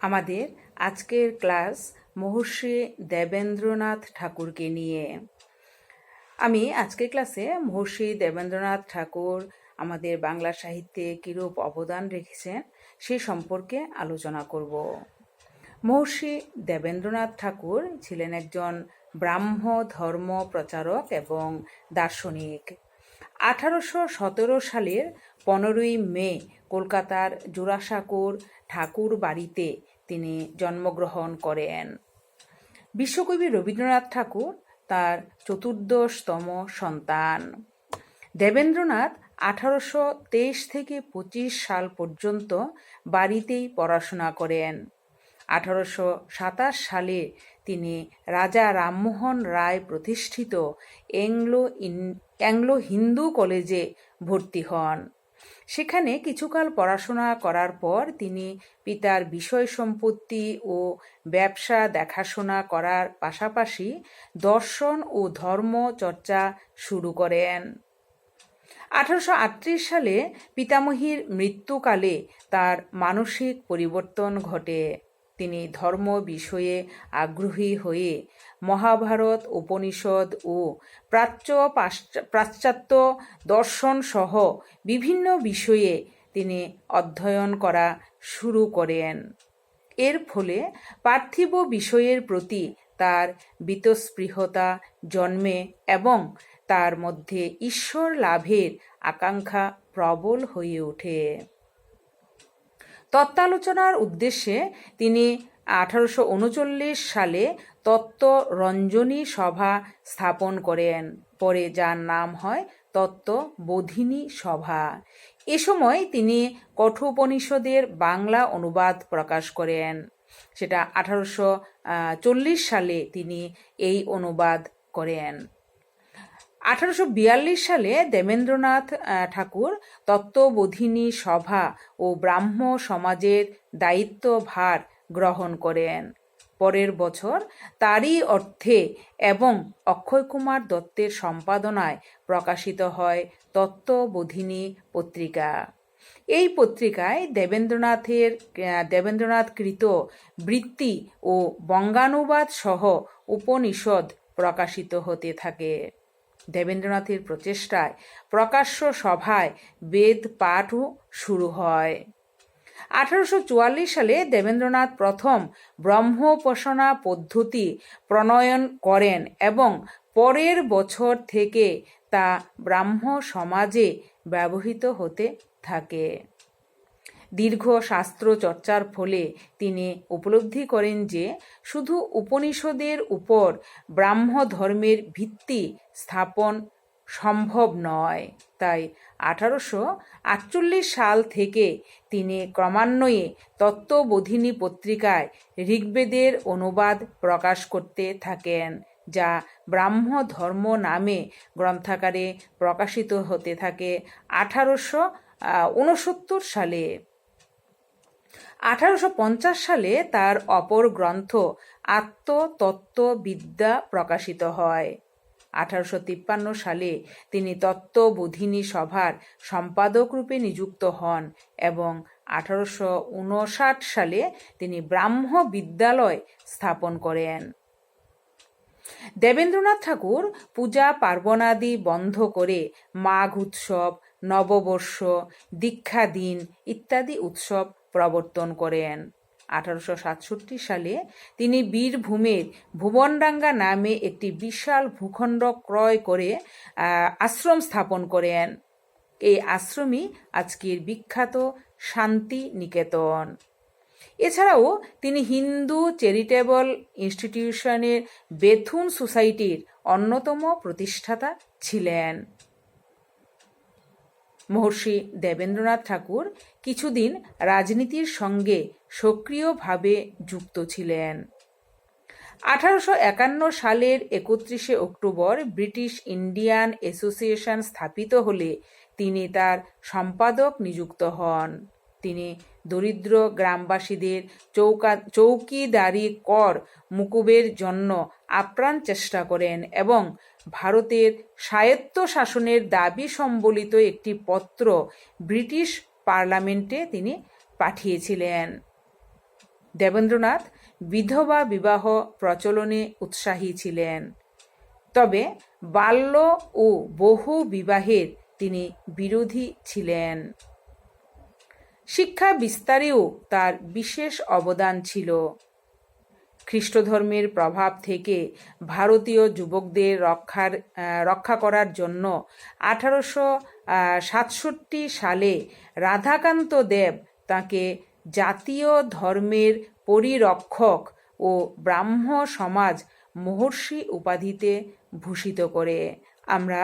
আমাদের আজকের ক্লাস মহর্ষি দেবেন্দ্রনাথ ঠাকুরকে নিয়ে। আমি আজকের ক্লাসে মহর্ষি দেবেন্দ্রনাথ ঠাকুর আমাদের বাংলা সাহিত্যে কীরূপ অবদান রেখেছেন সে সম্পর্কে আলোচনা করব। মহর্ষি দেবেন্দ্রনাথ ঠাকুর ছিলেন একজন ব্রাহ্ম ধর্ম প্রচারক এবং দার্শনিক। আঠারোশো সতেরো সালের পনেরোই মে কলকাতার জোড়াসাঁকোর ঠাকুর বাড়িতে তিনি জন্মগ্রহণ করেন। বিশ্বকবি রবীন্দ্রনাথ ঠাকুর তার চতুর্দশতম সন্তান। দেবেন্দ্রনাথ আঠারোশো তেইশ থেকে পঁচিশ সাল পর্যন্ত বাড়িতেই পড়াশোনা করেন। আঠারোশো সাতাশ সালে তিনি রাজা রামমোহন রায় প্রতিষ্ঠিত অ্যাংলো অ্যাংলো হিন্দু কলেজে ভর্তি হন। সেখানে কিছুকাল পড়াশোনা করার পর তিনি পিতার বিষয় সম্পত্তি ও ব্যবসা দেখাশোনা করার পাশাপাশি দর্শন ও ধর্ম চর্চা শুরু করেন। আঠারোশো আটত্রিশ সালে পিতামহীর মৃত্যুকালে তার মানসিক পরিবর্তন ঘটে। তিনি ধর্ম বিষয়ে আগ্রহী হয়ে মহাভারত উপনিষদ ও প্রাচ্য পাশ্চাত্য দর্শন সহ বিভিন্ন বিষয়ে তিনি অধ্যয়ন করা শুরু করেন। এর ফলে পার্থিব বিষয়ের প্রতি তার বীতস্পৃহতা জন্মে এবং তার মধ্যে ঈশ্বর লাভের আকাঙ্ক্ষা প্রবল হয়ে ওঠে। তত্ত্বালোচনার উদ্দেশ্যে তিনি আঠারোশো উনচল্লিশ সালে তত্ত্ব রঞ্জনী সভা স্থাপন করেন, পরে যার নাম হয় তত্ত্ব বোধিনী সভা। এ সময় তিনি কঠোপনিষদের বাংলা অনুবাদ প্রকাশ করেন। সেটা আঠারোশো চল্লিশ সালে তিনি এই অনুবাদ করেন। আঠারোশো বিয়াল্লিশ সালে দেবেন্দ্রনাথ ঠাকুর তত্ত্ববোধিনী সভা ও ব্রাহ্ম সমাজের দায়িত্বভার গ্রহণ করেন। পরের বছর তারই অর্থে এবং অক্ষয় কুমার দত্তের সম্পাদনায় প্রকাশিত হয় তত্ত্ববোধিনী পত্রিকা। এই পত্রিকায় দেবেন্দ্রনাথের দেবেন্দ্রনাথ কৃত বৃত্তি ও বঙ্গানুবাদ সহ উপনিষদ প্রকাশিত হতে থাকে। দেবেন্দ্রনাথের প্রচেষ্টায় প্রকাশ্য সভায় বেদ পাঠও শুরু হয়। আঠারোশো চুয়াল্লিশ সালে দেবেন্দ্রনাথ প্রথম ব্রহ্মোপাসনা পদ্ধতি প্রণয়ন করেন এবং পরের বছর থেকে তা ব্রাহ্ম সমাজে ব্যবহৃত হতে থাকে। দীর্ঘ শাস্ত্র চর্চার ফলে তিনি উপলব্ধি করেন যে শুধু উপনিষদের উপর ব্রাহ্ম ধর্মের ভিত্তি স্থাপন সম্ভব নয়। তাই আঠারোশো আটচল্লিশ সাল থেকে তিনি ক্রমান্বয়ে তত্ত্ববোধিনী পত্রিকায় ঋগ্বেদের অনুবাদ প্রকাশ করতে থাকেন, যা ব্রাহ্ম ধর্ম নামে গ্রন্থাকারে প্রকাশিত হতে থাকে আঠারোশো উনসত্তর সালে। আঠারোশো পঞ্চাশ সালে তার অপর গ্রন্থ আত্মতত্ত্ববিদ্যা প্রকাশিত হয়। আঠারোশো তিপ্পান্ন সালে তিনি তত্ত্ববোধিনী সভার সম্পাদক রূপে নিযুক্ত হন এবং আঠারোশো উনষাট সালে তিনি ব্রাহ্ম বিদ্যালয় স্থাপন করেন। দেবেন্দ্রনাথ ঠাকুর পূজা পার্বণাদি বন্ধ করে মাঘ উৎসব, নববর্ষ দীক্ষা দিন ইত্যাদি উৎসব প্রবর্তন করেন। আঠারোশো সাতষট্টি সালে তিনি বীরভূমের ভুবনডাঙ্গা নামে একটি বিশাল ভূখণ্ড ক্রয় করে আশ্রম স্থাপন করেন। এই আশ্রমই আজকের বিখ্যাত শান্তি নিকেতন এছাড়াও তিনি হিন্দু চ্যারিটেবল ইনস্টিটিউশনের বেথুন সোসাইটির অন্যতম প্রতিষ্ঠাতা ছিলেন। মহর্ষি দেবেন্দ্রনাথ ঠাকুর কিছুদিন রাজনীতির সঙ্গে সক্রিয়ভাবে যুক্ত ছিলেন। আঠারোশো একান্ন সালের একত্রিশে অক্টোবর ব্রিটিশ ইন্ডিয়ান অ্যাসোসিয়েশন স্থাপিত হলে তিনি তার সম্পাদক নিযুক্ত হন। তিনি দরিদ্র গ্রামবাসীদের চৌকা, চৌকিদারি কর মুকুবের জন্য আপ্রাণ চেষ্টা করেন এবং ভারতের স্বায়ত্ত শাসনের দাবি সম্বলিত একটি পত্র ব্রিটিশ পার্লামেন্টে তিনি পাঠিয়েছিলেন। দেবেন্দ্রনাথ বিধবা বিবাহ প্রচলনে উৎসাহী ছিলেন। তবে বাল্য ও বহু বিবাহের তিনি বিরোধী ছিলেন। শিক্ষা বিস্তারেও তার বিশেষ অবদান ছিল। খ্রিস্টধর্মের প্রভাব থেকে ভারতীয় যুবকদের রক্ষার রক্ষা করার জন্য আঠারোশো সাতষট্টি সালে রাধাকান্ত দেব তাকে জাতীয় ধর্মের পরিরক্ষক ও ব্রাহ্ম সমাজ মহর্ষি উপাধিতে ভূষিত করে। আমরা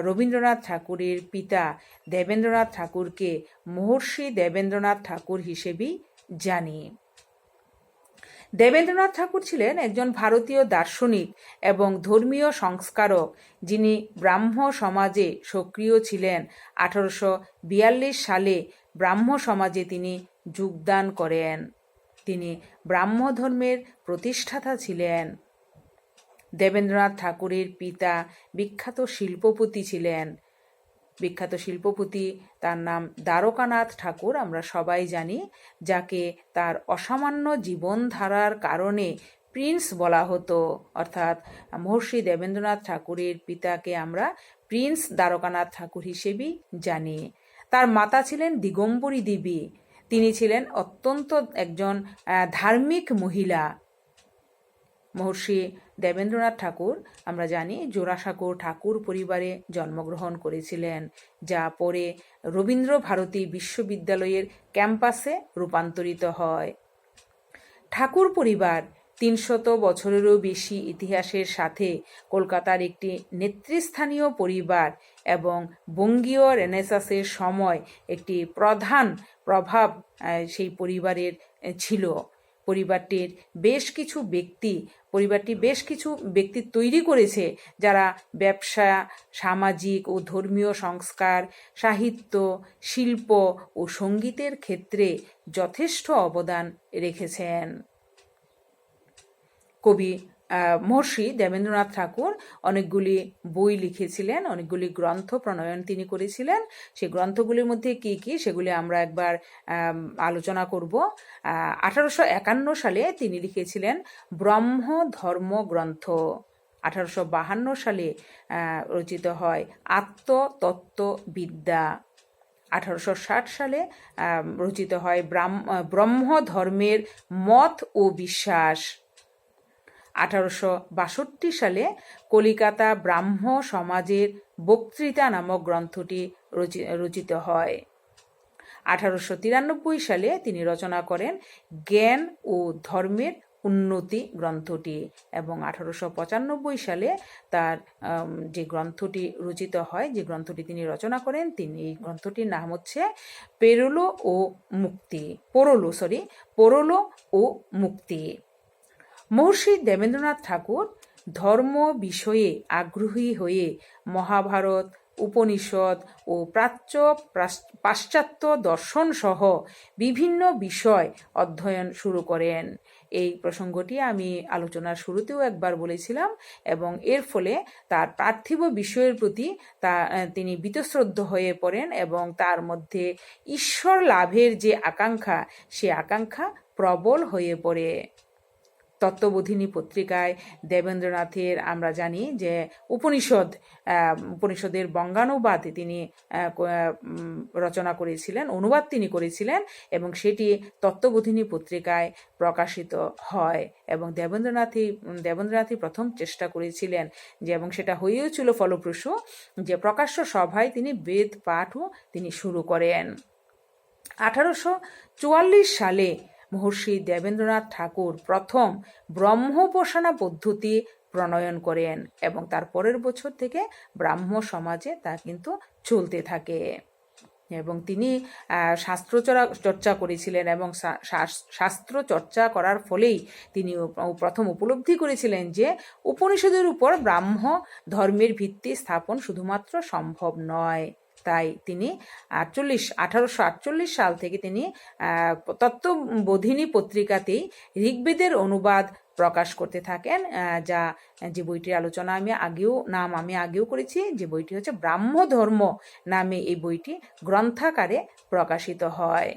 রবীন্দ্রনাথ ঠাকুরের পিতা দেবেন্দ্রনাথ ঠাকুরকে মহর্ষি দেবেন্দ্রনাথ ঠাকুর হিসেবেই জানি। দেবেন্দ্রনাথ ঠাকুর ছিলেন একজন ভারতীয় দার্শনিক এবং ধর্মীয় সংস্কারক, যিনি ব্রাহ্ম সমাজে সক্রিয় ছিলেন। আঠারোশো বিয়াল্লিশ সালে ব্রাহ্ম সমাজে তিনি যোগদান করেন। তিনি ব্রাহ্ম ধর্মের প্রতিষ্ঠাতা ছিলেন। দেবেন্দ্রনাথ ঠাকুরের পিতা বিখ্যাত শিল্পপতি ছিলেন। বিখ্যাত শিল্পপতি, তার নাম দ্বারকানাথ ঠাকুর, আমরা সবাই জানি, যাকে তার অসামান্য জীবনধারার কারণে প্রিন্স বলা হতো। অর্থাৎ মহর্ষি দেবেন্দ্রনাথ ঠাকুরের পিতাকে আমরা প্রিন্স দ্বারকানাথ ঠাকুর হিসেবেই জানি। তার মাতা ছিলেন দিগম্বরী দেবী। তিনি ছিলেন অত্যন্ত একজন ধার্মিক মহিলা। মহর্ষি দেবেন্দ্রনাথ ঠাকুর, আমরা জানি জোড়াসাঁকো ঠাকুর পরিবারে জন্মগ্রহণ করেছিলেন, যা পরে রবীন্দ্র ভারতী বিশ্ববিদ্যালয়ের ক্যাম্পাসে রূপান্তরিত হয়। ঠাকুর পরিবার তিনশত বছরেরও বেশি ইতিহাসের সাথে কলকাতার একটি নেতৃস্থানীয় পরিবার এবং বঙ্গীয় রেনেসাসের সময় একটি প্রধান প্রভাব সেই পরিবারের ছিল। পরিবারটির বেশ কিছু ব্যক্তি, পরিবারটি বেশ কিছু ব্যক্তি তৈরি করেছে যারা ব্যবসা, সামাজিক ও ধর্মীয় সংস্কার, সাহিত্য, শিল্প ও সঙ্গীতের ক্ষেত্রে যথেষ্ট অবদান রেখেছেন। কবি মহর্ষি দেবেন্দ্রনাথ ঠাকুর অনেকগুলি বই লিখেছিলেন, অনেকগুলি গ্রন্থ প্রণয়ন তিনি করেছিলেন। সেই গ্রন্থগুলির মধ্যে কি কি সেগুলি আমরা একবার আলোচনা করব। আঠারোশো একান্ন সালে তিনি লিখেছিলেন ব্রহ্ম ধর্ম গ্রন্থ। আঠারোশো বাহান্ন সালে রচিত হয় আত্মতত্ত্ব বিদ্যা। আঠারোশো ষাট সালে রচিত হয় ব্রহ্ম ধর্মের মত ও বিশ্বাস। আঠারোশো বাষট্টি সালে কলিকাতা ব্রাহ্ম সমাজের বক্তৃতা নামক গ্রন্থটি রচি- রচিত হয়। আঠারোশো তিরানব্বই সালে তিনি রচনা করেন জ্ঞান ও ধর্মের উন্নতি গ্রন্থটি এবং আঠারোশো পঁচানব্বই সালে তার যে গ্রন্থটি রচিত হয়, যে গ্রন্থটি তিনি রচনা করেন, তিনি, এই গ্রন্থটির নাম হচ্ছে পেরোলো ও মুক্তি, পরলো সরি পরলো ও মুক্তি। মহর্ষি দেবেন্দ্রনাথ ঠাকুর ধর্ম বিষয়ে আগ্রহী হয়ে মহাভারত, উপনিষদ ও প্রাচ্য পাশ্চাত্য দর্শন সহ বিভিন্ন বিষয় অধ্যয়ন শুরু করেন। এই প্রসঙ্গটি আমি আলোচনার শুরুতেও একবার বলেছিলাম এবং এর ফলে তার পার্থিব বিষয়ের প্রতি তা তিনি বীতশ্রদ্ধ হয়ে পড়েন এবং তার মধ্যে ঈশ্বর লাভের যে আকাঙ্ক্ষা, সে আকাঙ্ক্ষা প্রবল হয়ে পড়ে। তত্ত্ববোধিনী পত্রিকায় দেবেন্দ্রনাথের আমরা জানি যে উপনিষদ উপনিষদের বঙ্গানুবাদ তিনি রচনা করেছিলেন, অনুবাদ তিনি করেছিলেন এবং সেটি তত্ত্ববোধিনী পত্রিকায় প্রকাশিত হয় এবং দেবেন্দ্রনাথই দেবেন্দ্রনাথই প্রথম চেষ্টা করেছিলেন যে, এবং সেটা হয়েও ছিল ফলপ্রসূ যে, প্রকাশ্য সভায় তিনি বেদ পাঠও তিনি শুরু করেন। আঠারোশো চুয়াল্লিশ সালে মহর্ষি দেবেন্দ্রনাথ ঠাকুর প্রথম ব্রহ্মোপাসনা পদ্ধতি প্রণয়ন করেন এবং তার পরের বছর থেকে ব্রাহ্ম সমাজে তা কিন্তু চলতে থাকে। এবং তিনি আহ, শাস্ত্র চর্চা করেছিলেন এবং শাস্ত্র চর্চা করার ফলেই তিনি প্রথম উপলব্ধি করেছিলেন যে উপনিষদের উপর ব্রাহ্ম ধর্মের ভিত্তি স্থাপন শুধুমাত্র সম্ভব নয়। তাই তিনি আটচল্লিশ আঠারোশো আটচল্লিশ সাল থেকে তিনি তত্ত্ববোধিনী পত্রিকাতেই ঋগ্বেদের অনুবাদ প্রকাশ করতে থাকেন যা যে বইটির আলোচনা আমি আগেও, নাম আমি আগেও করেছি, যে বইটি হচ্ছে ব্রাহ্ম ধর্ম নামে এই বইটি গ্রন্থাকারে প্রকাশিত হয়।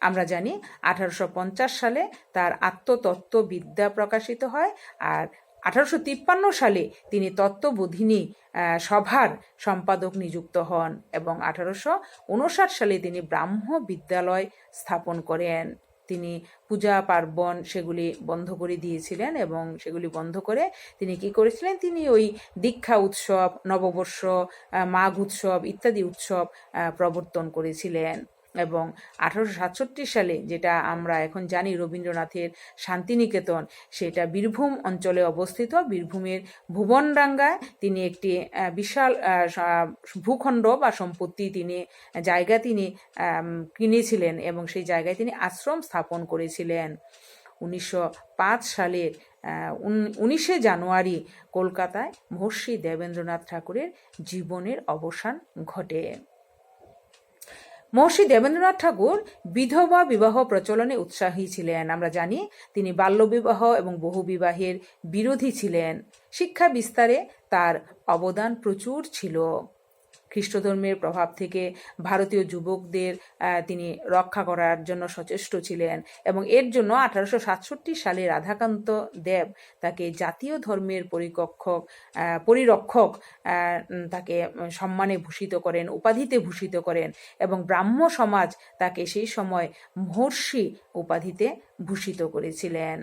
আমরা জানি আঠারোশো পঞ্চাশ সালে তার আত্মতত্ত্ব বিদ্যা প্রকাশিত হয়, আর আঠারোশো তিপ্পান্ন সালে তিনি তত্ত্ববোধিনী সভার সম্পাদক নিযুক্ত হন এবং আঠারোশো উনষাট সালে তিনি ব্রাহ্ম বিদ্যালয় স্থাপন করেন। তিনি পূজা পার্বণ সেগুলি বন্ধ করে দিয়েছিলেন এবং সেগুলি বন্ধ করে তিনি কি করেছিলেন? তিনি ওই দীক্ষা উৎসব, নববর্ষ মাঘ উৎসব ইত্যাদি উৎসব প্রবর্তন করেছিলেন। এবং আঠারোশো সাতষট্টি সালে যেটা আমরা এখন জানি রবীন্দ্রনাথের শান্তিনিকেতন, সেটা বীরভূম অঞ্চলে অবস্থিত। বীরভূমের ভুবনডাঙ্গায় তিনি একটি বিশাল ভূখণ্ড বা সম্পত্তি তিনি, জায়গা তিনি কিনেছিলেন এবং সেই জায়গায় তিনি আশ্রম স্থাপন করেছিলেন। উনিশশো পাঁচ সালের উনিশে জানুয়ারি কলকাতায় মহর্ষি দেবেন্দ্রনাথ ঠাকুরের জীবনের অবসান ঘটে। মহর্ষি দেবেন্দ্রনাথ ঠাকুর বিধবা বিবাহ প্রচলনে উৎসাহী ছিলেন। আমরা জানি তিনি বাল্যবিবাহ এবং বহুবিবাহের বিরোধী ছিলেন। শিক্ষা বিস্তারে তার অবদান প্রচুর ছিল। খ্রিস্টধর্মের প্রভাব থেকে ভারতীয় যুবকদের তিনি রক্ষা করার জন্য সচেষ্ট ছিলেন এবং এর জন্য আঠারোশো সাতষট্টি সালে রাধাকান্ত দেব তাকে জাতীয় ধর্মের পরিকক্ষক পরিরক্ষক তাকে সম্মানে ভূষিত করেন, উপাধিতে ভূষিত করেন এবং ব্রাহ্ম সমাজ তাকে সেই সময় মহর্ষি উপাধিতে ভূষিত করেছিলেন।